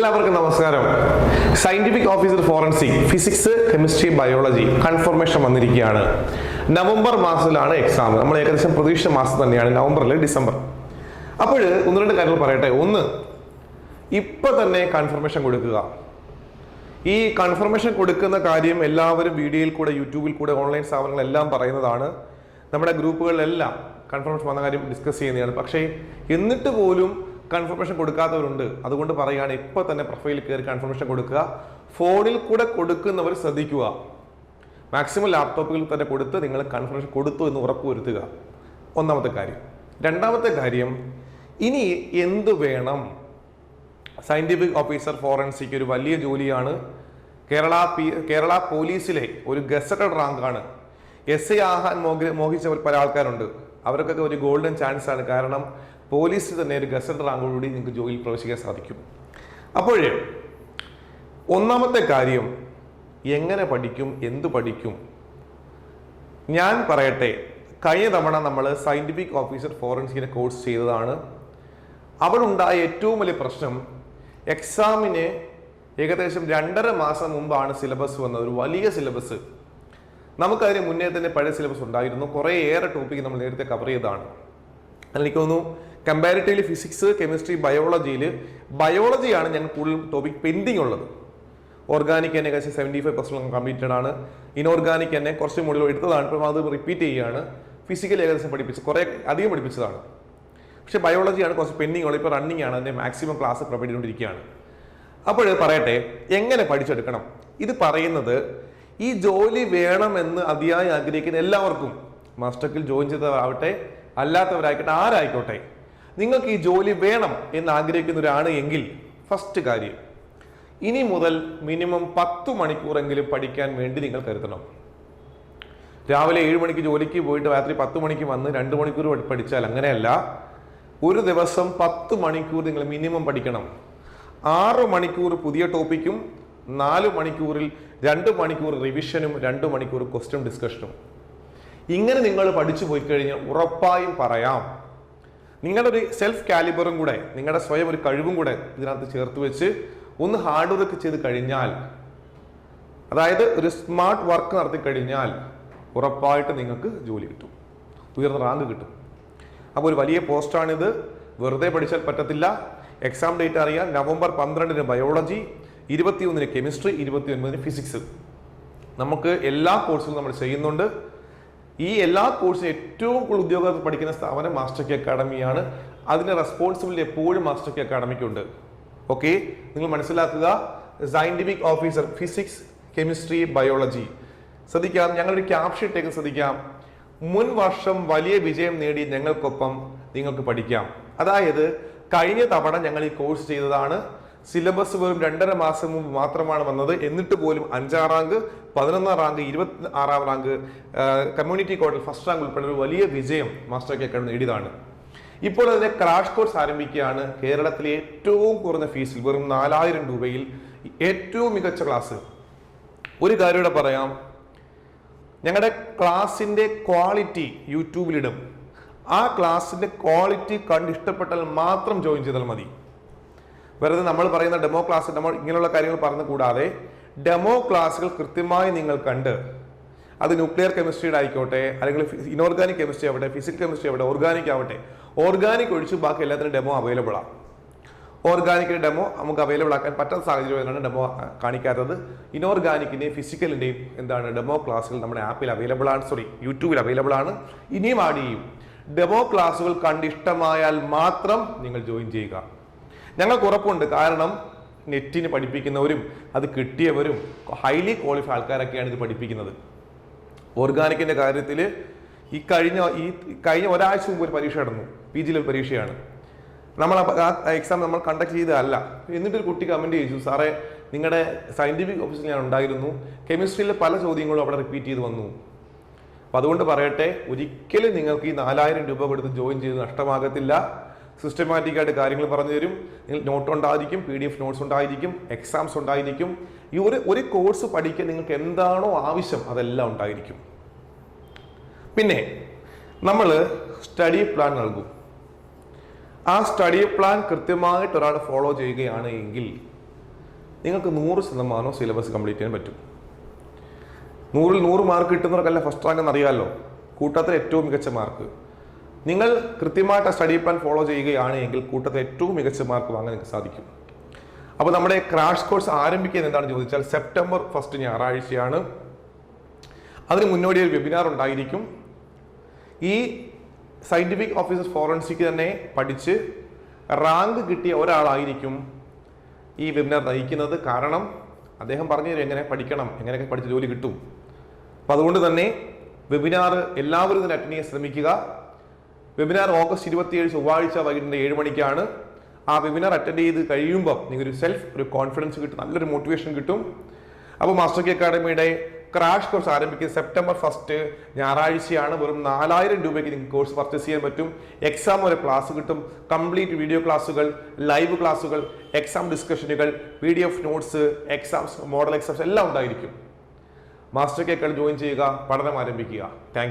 എല്ലാവർക്കും നമസ്കാരം. Scientific officer forensic physics chemistry biology confirmation വന്നിരിക്കുകയാണ്. നവംബർ മാസത്തിലാണ് എക്സാം നമ്മൾ ഏകദേശം പ്രതീക്ഷ മാസം തന്നെയാണ് നവംബറിൽ ഡിസംബർ അപ്പോൾ ഒന്ന് രണ്ട് കാര്യങ്ങൾ പറയട്ടെ. ഒന്ന് ഇപ്പൊ തന്നെ കൺഫർമേഷൻ കൊടുക്കുക. ഈ കൺഫർമേഷൻ കൊടുക്കുന്ന കാര്യം എല്ലാവരും വീഡിയോയിൽ കൂടെ യൂട്യൂബിൽ കൂടെ ഓൺലൈൻ സ്ഥാപനങ്ങളെല്ലാം പറയുന്നതാണ്. നമ്മുടെ ഗ്രൂപ്പുകളിലെല്ലാം കൺഫർമേഷൻ വന്ന കാര്യം ഡിസ്കസ് ചെയ്യുന്നതാണ്. പക്ഷേ എന്നിട്ട് പോലും കൺഫർമേഷൻ കൊടുക്കാത്തവരുണ്ട്. അതുകൊണ്ട് പറയുകയാണ് ഇപ്പോൾ തന്നെ പ്രൊഫൈലിൽ കയറി കൺഫർമേഷൻ കൊടുക്കുക. ഫോണിൽ കൂടെ കൊടുക്കുന്നവർ ശ്രദ്ധിക്കുക. മാക്സിമം ലാപ്ടോപ്പുകളിൽ തന്നെ കൊടുത്ത് നിങ്ങൾ കൺഫർമേഷൻ കൊടുത്തു എന്ന് ഉറപ്പുവരുത്തുക ഒന്നാമത്തെ കാര്യം. രണ്ടാമത്തെ കാര്യം ഇനി എന്ത് വേണം? സയന്റിഫിക് ഓഫീസർ ഫോറൻസിക് ഒരു വലിയ ജോലിയാണ്. കേരള പി കേരള പോലീസിലെ ഒരു ഗസറ്റഡ് റാങ്കാണ്. എസ് ഐ ആഹാൻ മോഹി മോഹിച്ച പല ആൾക്കാരുണ്ട്. അവർക്കൊക്കെ ഒരു ഗോൾഡൻ ചാൻസ് ആണ്. കാരണം പോലീസിൽ തന്നെ ഒരു ഗസൽ റാങ്കോടുകൂടി നിങ്ങൾക്ക് ജോലിയിൽ പ്രവേശിക്കാൻ സാധിക്കും. അപ്പോൾ ഒന്നാമത്തെ കാര്യം എങ്ങനെ പഠിക്കും എന്ത് പഠിക്കും? ഞാൻ പറയട്ടെ കഴിഞ്ഞ തവണ നമ്മൾ സയന്റിഫിക് ഓഫീസർ ഫോറൻസിക്കിനെ കോഴ്സ് ചെയ്തതാണ്. അവിടെ ഉണ്ടായ ഏറ്റവും വലിയ പ്രശ്നം എക്സാമിന് ഏകദേശം രണ്ടര മാസം മുമ്പാണ് സിലബസ് വന്നത് ഒരു വലിയ സിലബസ് നമുക്കതിന് മുന്നേ തന്നെ പഴയ സിലബസ് ഉണ്ടായിരുന്നു. കുറേ ഏറെ ടോപ്പിക്ക് നമ്മൾ നേരത്തെ കവർ ചെയ്തതാണ്. അതിലേക്ക് തോന്നുന്നു കമ്പാരിറ്റീവ്ലി ഫിസിക്സ് കെമിസ്ട്രി ബയോളജിയിൽ ബയോളജിയാണ് ഞാൻ കൂടുതൽ ടോപ്പിക് പെൻഡിങ് ഉള്ളത്. ഓർഗാനിക് എന്നെ കഴിച്ച് സെവന്റി ഫൈവ് പെർസെന്റ് കംപ്ലീറ്റഡ് ആണ്. ഇനോർഗാനിക് എന്നെ കുറച്ച് മുകളിൽ എടുത്തതാണ്. ഇപ്പം അത് റിപ്പീറ്റ് ചെയ്യുകയാണ്. ഫിസിക്കൽ ഏകദേശം പഠിപ്പിച്ച് കുറേ അധികം പഠിപ്പിച്ചതാണ്. പക്ഷേ ബയോളജിയാണ് കുറച്ച് പെൻഡിങ് ഉള്ളത്. ഇപ്പോൾ റണ്ണിങ് ആണ്. അതിന്റെ മാക്സിമം ക്ലാസ് പ്രൊവൈഡ് ചെയ്തുകൊണ്ടിരിക്കുകയാണ് അപ്പോൾ പറയട്ടെ എങ്ങനെ പഠിച്ചെടുക്കണം? ഇത് പറയുന്നത് ഈ ജോലി വേണമെന്ന് അതിയായി ആഗ്രഹിക്കുന്ന എല്ലാവർക്കും മാസ്റ്റർക്കിൽ ജോയിൻ ചെയ്തവരാവട്ടെ അല്ലാത്തവരായിക്കോട്ടെ ആരായിക്കോട്ടെ നിങ്ങൾക്ക് ഈ ജോലി വേണം എന്ന് ആഗ്രഹിക്കുന്ന ഒരാണ് എങ്കിൽ ഫസ്റ്റ് കാര്യം ഇനി മുതൽ മിനിമം പത്ത് മണിക്കൂറെങ്കിലും പഠിക്കാൻ വേണ്ടി നിങ്ങൾ കരുതണം. രാവിലെ ഏഴ് മണിക്ക് ജോലിക്ക് പോയിട്ട് രാത്രി പത്ത് മണിക്ക് വന്ന് രണ്ട് മണിക്കൂർ പഠിച്ചാൽ അങ്ങനെയല്ല ഒരു ദിവസം പത്ത് മണിക്കൂർ നിങ്ങൾ മിനിമം പഠിക്കണം. ആറ് മണിക്കൂർ പുതിയ ടോപ്പിക്കും നാല് മണിക്കൂറിൽ രണ്ട് മണിക്കൂർ റിവിഷനും രണ്ട് മണിക്കൂർ ക്വസ്റ്റ്യൻ ഡിസ്കഷനും ഇങ്ങനെ നിങ്ങൾ പഠിച്ചു പോയി കഴിഞ്ഞാൽ ഉറപ്പായും പറയാം നിങ്ങളുടെ ഒരു സെൽഫ് കാലിബറും കൂടെ നിങ്ങളുടെ സ്വയം ഒരു കഴിവും കൂടെ ഇതിനകത്ത് ചേർത്ത് വെച്ച് ഒന്ന് ഹാർഡ് വർക്ക് ചെയ്ത് കഴിഞ്ഞാൽ അതായത് ഒരു സ്മാർട്ട് വർക്ക് നടത്തി കഴിഞ്ഞാൽ ഉറപ്പായിട്ട് നിങ്ങൾക്ക് ജോലി കിട്ടും. ഉയർന്ന റാങ്ക് കിട്ടും. അപ്പോൾ ഒരു വലിയ പോസ്റ്റാണിത് വെറുതെ പഠിച്ചാൽ പറ്റത്തില്ല. എക്സാം ഡേറ്റ് അറിയാൻ നവംബർ പന്ത്രണ്ടിന് ബയോളജി ഇരുപത്തിയൊന്നിന് കെമിസ്ട്രി ഇരുപത്തി ഒൻപതിന് ഫിസിക്സ് നമുക്ക് എല്ലാ കോഴ്സുകളും നമ്മൾ ചെയ്യുന്നുണ്ട്. ഈ എല്ലാ കോഴ്സും ഏറ്റവും കൂടുതൽ ഉദ്യോഗാർത്ഥി പഠിക്കുന്ന സ്ഥാപനം മാസ്റ്റർ കെ അക്കാഡമിയാണ് അതിന്റെ റെസ്പോൺസിബിലിറ്റി എപ്പോഴും മാസ്റ്റർ കെ അക്കാഡമിക്കുണ്ട് ഓക്കെ നിങ്ങൾ മനസ്സിലാക്കുക scientific officer physics chemistry biology ശ്രദ്ധിക്കാം ഞങ്ങളൊരു ക്യാപ്ഷൻ ഇട്ടേക്ക് ശ്രദ്ധിക്കാം. മുൻ വർഷം വലിയ വിജയം നേടി ഞങ്ങൾക്കൊപ്പം നിങ്ങൾക്ക് പഠിക്കാം. അതായത് കഴിഞ്ഞ തവണ ഞങ്ങൾ ഈ കോഴ്സ് ചെയ്തതാണ് സിലബസ് വെറും രണ്ടര മാസം മുമ്പ് മാത്രമാണ് വന്നത്. എന്നിട്ട് പോലും അഞ്ചാം റാങ്ക് പതിനൊന്നാം റാങ്ക് ഇരുപത്തി ആറാം റാങ്ക് കമ്മ്യൂണിറ്റി കോട്ടിൽ ഫസ്റ്റ് റാങ്ക് ഉൾപ്പെടെ ഒരു വലിയ വിജയം മാസ്റ്റർ കെ നേടിയതാണ്. ഇപ്പോൾ അതിന്റെ ക്രാഷ് കോഴ്സ് ആരംഭിക്കുകയാണ്. കേരളത്തിലെ ഏറ്റവും കുറഞ്ഞ ഫീസിൽ വെറും നാലായിരം രൂപയിൽ ഏറ്റവും മികച്ച ക്ലാസ് ഒരു കാര്യം ഇവിടെ പറയാം. ഞങ്ങളുടെ ക്ലാസിന്റെ ക്വാളിറ്റി യൂട്യൂബിലിടും ആ ക്ലാസിന്റെ ക്വാളിറ്റി കണ്ട് ഇഷ്ടപ്പെട്ടാൽ മാത്രം ജോയിൻ ചെയ്താൽ മതി. വെറുതെ നമ്മൾ പറയുന്ന ഡെമോ ക്ലാസ് നമ്മൾ ഇങ്ങനെയുള്ള കാര്യങ്ങൾ പറഞ്ഞു കൂടാതെ ഡെമോ ക്ലാസ്സുകൾ കൃത്യമായി നിങ്ങൾ കണ്ട് അത് ന്യൂക്ലിയർ കെമിസ്ട്രിയുടെ ആയിക്കോട്ടെ അല്ലെങ്കിൽ ഇനോർഗാനിക് കെമിസ്ട്രി ആവട്ടെ ഫിസിക്കൽ കെമിസ്ട്രി ആവട്ടെ ഓർഗാനിക് ആവട്ടെ ഓർഗാനിക് ഒഴിച്ച് ബാക്കി എല്ലാത്തിനും ഡെമോ അവൈലബിൾ ആണ് ഓർഗാനിക്കിന്റെ ഡെമോ നമുക്ക് അവൈലബിൾ ആക്കാൻ പറ്റാത്ത സാഹചര്യമാണ് ഡെമോ കാണിക്കാത്തത് ഇനോർഗാനിക്കിന്റെയും ഫിസിക്കലിന്റെയും എന്താണ് ഡെമോ ക്ലാസ്സുകൾ നമ്മുടെ ആപ്പിൽ അവൈലബിൾ ആണ്. സോറി യൂട്യൂബിൽ അവൈലബിൾ ആണ്. ഇനിയും ആഡ് ചെയ്യും. ഡെമോ ക്ലാസ്സുകൾ കണ്ടിഷ്ടമായാൽ മാത്രം നിങ്ങൾ ജോയിൻ ചെയ്യുക. ഞങ്ങൾക്ക് ഉറപ്പുണ്ട്. കാരണം നെറ്റിന് പഠിപ്പിക്കുന്നവരും അത് കിട്ടിയവരും ഹൈലി ക്വാളിഫൈ ആൾക്കാരൊക്കെയാണ് ഇത് പഠിപ്പിക്കുന്നത്. ഓർഗാനിക്കിന്റെ കാര്യത്തിൽ ഈ കഴിഞ്ഞ ഈ കഴിഞ്ഞ ഒരാഴ്ച മുമ്പ് ഒരു പരീക്ഷ നടന്നു. പി ജിയിലെ പരീക്ഷയാണ്. നമ്മൾ ആ എക്സാം നമ്മൾ കണ്ടക്ട് ചെയ്തതല്ല. എന്നിട്ട് ഒരു കുട്ടി കമന്റ് ചെയ്തു സാറേ നിങ്ങളുടെ സയന്റിഫിക് ഓഫീസിൽ ഞാൻ ഉണ്ടായിരുന്നു. കെമിസ്ട്രിയിലെ പല ചോദ്യങ്ങളും അവിടെ റിപ്പീറ്റ് ചെയ്ത് വന്നു. അപ്പോൾ അതുകൊണ്ട് പറയട്ടെ ഒരിക്കലും നിങ്ങൾക്ക് ഈ നാലായിരം രൂപ കൊടുത്ത് ജോയിൻ ചെയ്ത് നഷ്ടമാകത്തില്ല. സിസ്റ്റമാറ്റിക് ആയിട്ട് കാര്യങ്ങൾ പറഞ്ഞു തരും. നോട്ട് ഉണ്ടായിരിക്കും പി ഡി എഫ് നോട്ട്സ് ഉണ്ടായിരിക്കും എക്സാംസ് ഉണ്ടായിരിക്കും. ഈ ഒരു ഒരു കോഴ്സ് പഠിക്കാൻ നിങ്ങൾക്ക് എന്താണോ ആവശ്യം അതെല്ലാം ഉണ്ടായിരിക്കും. പിന്നെ നമ്മൾ സ്റ്റഡി പ്ലാൻ നൽകും. ആ സ്റ്റഡി പ്ലാൻ കൃത്യമായിട്ട് ഒരാൾ ഫോളോ ചെയ്യുകയാണ് എങ്കിൽ നിങ്ങൾക്ക് നൂറ് ശതമാനം സിലബസ് കംപ്ലീറ്റ് ചെയ്യാൻ പറ്റും. നൂറിൽ നൂറ് മാർക്ക് കിട്ടുന്നവർക്കല്ല ഫസ്റ്റ് റാങ്ക് എന്നറിയാമല്ലോ കൂട്ടത്തിൽ ഏറ്റവും മികച്ച മാർക്ക് നിങ്ങൾ കൃത്യമായിട്ട് സ്റ്റഡി പ്ലാൻ ഫോളോ ചെയ്യുകയാണ് എങ്കിൽ കൂട്ടത്തിൽ ഏറ്റവും മികച്ച മാർക്ക് വാങ്ങാൻ നിങ്ങൾക്ക് സാധിക്കും. അപ്പോൾ നമ്മുടെ ക്രാഷ് കോഴ്സ് ആരംഭിക്കുന്നത് എന്താണെന്ന് ചോദിച്ചാൽ സെപ്റ്റംബർ ഫസ്റ്റ് ഞായറാഴ്ചയാണ്. അതിന് മുന്നോടി ഒരു വെബിനാർ ഉണ്ടായിരിക്കും. ഈ സയന്റിഫിക് ഓഫീസർ ഫോറൻസിക് തന്നെ പഠിച്ച് റാങ്ക് കിട്ടിയ ഒരാളായിരിക്കും ഈ വെബിനാർ നയിക്കുന്നത്. കാരണം അദ്ദേഹം പറഞ്ഞു തരും എങ്ങനെ പഠിക്കണം എങ്ങനെയൊക്കെ പഠിച്ച് ജോലി കിട്ടും. അപ്പം അതുകൊണ്ട് തന്നെ വെബിനാർ എല്ലാവരും ഇതിന് അറ്റൻഡ് ചെയ്യാൻ ശ്രമിക്കുക. വെബിനാർ ഓഗസ്റ്റ് ഇരുപത്തിയേഴ് ചൊവ്വാഴ്ച വൈകിട്ട് ഏഴ് മണിക്കാണ്. ആ വെബിനാർ അറ്റൻഡ് ചെയ്ത് കഴിയുമ്പോൾ നിങ്ങൾക്ക് ഒരു സെൽഫ് ഒരു കോൺഫിഡൻസ് കിട്ടും നല്ലൊരു മോട്ടിവേഷൻ കിട്ടും. അപ്പോൾ മാസ്റ്റർ കെ അക്കാഡമിയുടെ ക്രാഷ് കോഴ്സ് ആരംഭിക്കുന്നത് സെപ്റ്റംബർ ഫസ്റ്റ് ഞായറാഴ്ചയാണ്. വെറും നാലായിരം രൂപയ്ക്ക് നിങ്ങൾക്ക് കോഴ്സ് പർച്ചേസ് ചെയ്യാൻ പറ്റും. എക്സാം വരെ ക്ലാസ് കിട്ടും. കംപ്ലീറ്റ് വീഡിയോ ക്ലാസ്സുകൾ ലൈവ് ക്ലാസ്സുകൾ exam ഡിസ്കഷനുകൾ P D F notes exams model exams എല്ലാം ഉണ്ടായിരിക്കും. മാസ്റ്റർ കെ ജോയിൻ ചെയ്യുക പഠനം ആരംഭിക്കുക. താങ്ക്